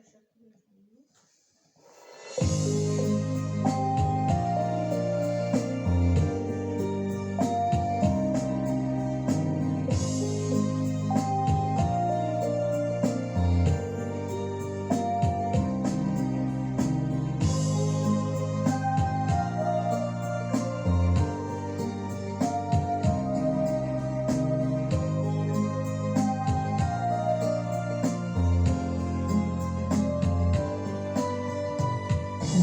У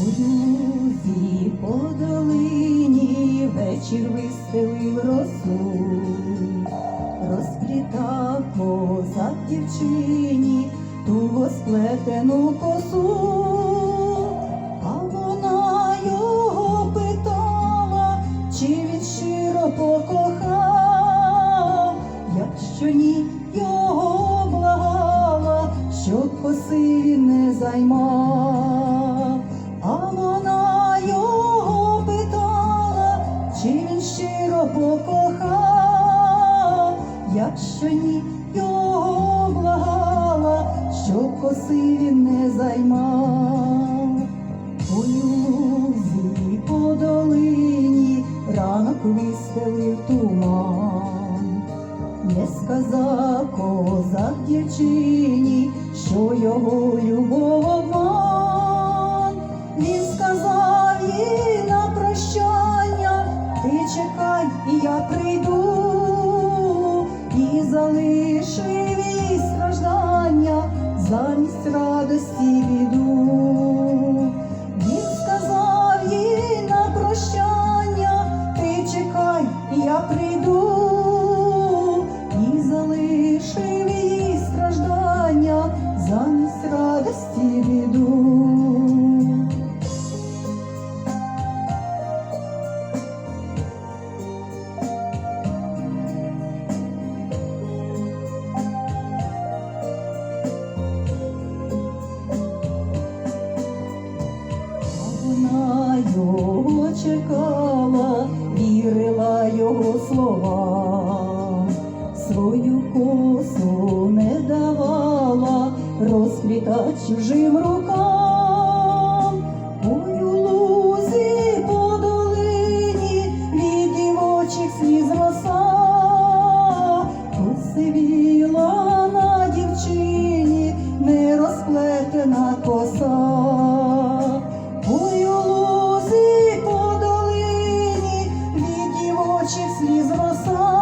юзі по долині вечір вистелив росу, розплітав козак дівчині туго сплетену косу, а вона його питала, чи він щиро покохав, якщо ні, його благала, щоб коси не займав. Щиро покохав, якщо ні, його благала, щоб коси він не займав. У юзі по долині ранок вистелив туман, не сказав козак дівчині, що його любов обман. Радості біду. Чекала, вірила його словам, свою косу не давала, розплітать чужим рукам. Ой, лузі по долині від дівочих сліз роса, посивіла is my.